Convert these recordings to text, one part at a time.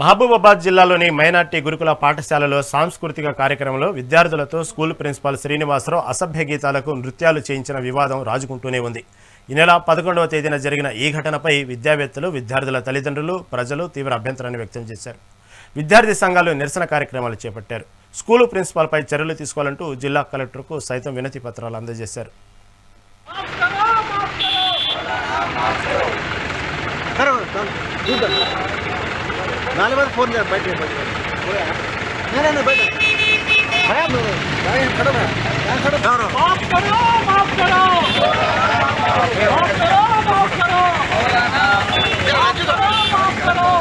మహబూబాబాద్ జిల్లాలోని మైనార్టీ గురుకుల పాఠశాలలో సాంస్కృతిక కార్యక్రమంలో విద్యార్థులతో స్కూల్ ప్రిన్సిపాల్ శ్రీనివాసరావు అసభ్య గీతాలకు నృత్యాలు చేయించిన వివాదం రాజుకుంటూనే ఉంది. ఈ నెల పదకొండవ తేదీన జరిగిన ఈ ఘటనపై విద్యావేత్తలు విద్యార్థుల తల్లిదండ్రులు ప్రజలు తీవ్ర అభ్యంతరాన్ని వ్యక్తం చేశారు. విద్యార్థి సంఘాలు నిరసన కార్యక్రమాలు చేపట్టారు. స్కూలు ప్రిన్సిపాల్పై చర్యలు తీసుకోవాలంటూ జిల్లా కలెక్టర్కు సైతం వినతి పత్రాలు అందజేశారు. नाले बार फ़ोन जा बैठ बैठ नहीं नहीं बैठ भैया मेरे भाई खड़ो भैया यहाँ खड़ो माफ़ करो माफ़ करो माफ़ करो माफ़ करो माफ़ करो माफ़ करो माफ़ करो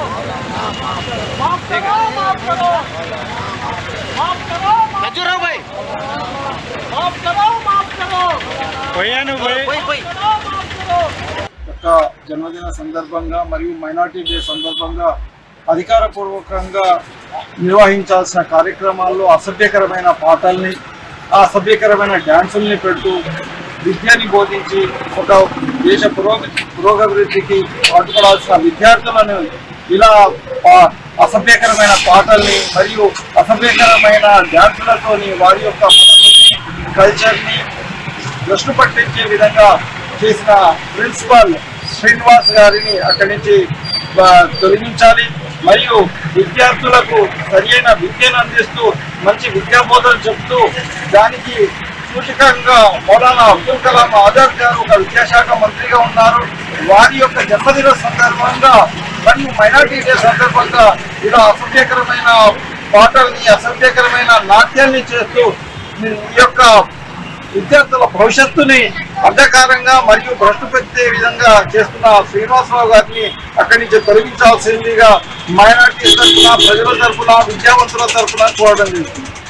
माफ़ करो माफ़ करो माफ़ करो नज़र आओ भाई माफ़ करो माफ़ करो भैया नु भाई भाई भाई जन्मदिन सदर्भंग मरी मैनारटी डे सदर्भंग అధికారపూర్వకంగా నిర్వహించాల్సిన కార్యక్రమాల్లో అసభ్యకరమైన పాటల్ని అసభ్యకరమైన డ్యాన్సుల్ని పెడుతూ విద్యని బోధించి ఒక దేశ పురోగతి పురోగభివృద్ధికి పాటుపడాల్సిన విద్యార్థులను ఇలా అసభ్యకరమైన పాటల్ని మరియు అసభ్యకరమైన డ్యాన్సులతోని వారి యొక్క కల్చర్ని దృష్టి పట్టించే విధంగా చేసిన ప్రిన్సిపాల్ శ్రీనివాస్ గారిని అక్కడి నుంచి తొలగించాలి. మరియు విద్యార్థులకు సరియైన విద్యను అందిస్తూ మంచి విద్యాబోధన చెప్తూ దానికి సూచకంగా మౌలానా అబ్దుల్ కలాం ఆజాద్ గారు ఒక విద్యాశాఖ మంత్రిగా ఉన్నారు. వారి యొక్క జన్మదిన సందర్భంగా మరియు మైనార్టీ డే సందర్భంగా ఇలా అసభ్యకరమైన పాటల్ని అసభ్యకరమైన నాట్యాన్ని చేస్తూ ఈ యొక్క విద్యార్థుల భవిష్యత్తుని అంధకారంగా మరియు భ్రష్టు పెట్టే విధంగా చేస్తున్న శ్రీనివాసరావు గారిని అక్కడి నుంచి తొలగించాల్సిందిగా మైనార్టీ తరఫున ప్రజల తరఫున విద్యావంతుల తరఫున కోరడం జరుగుతుంది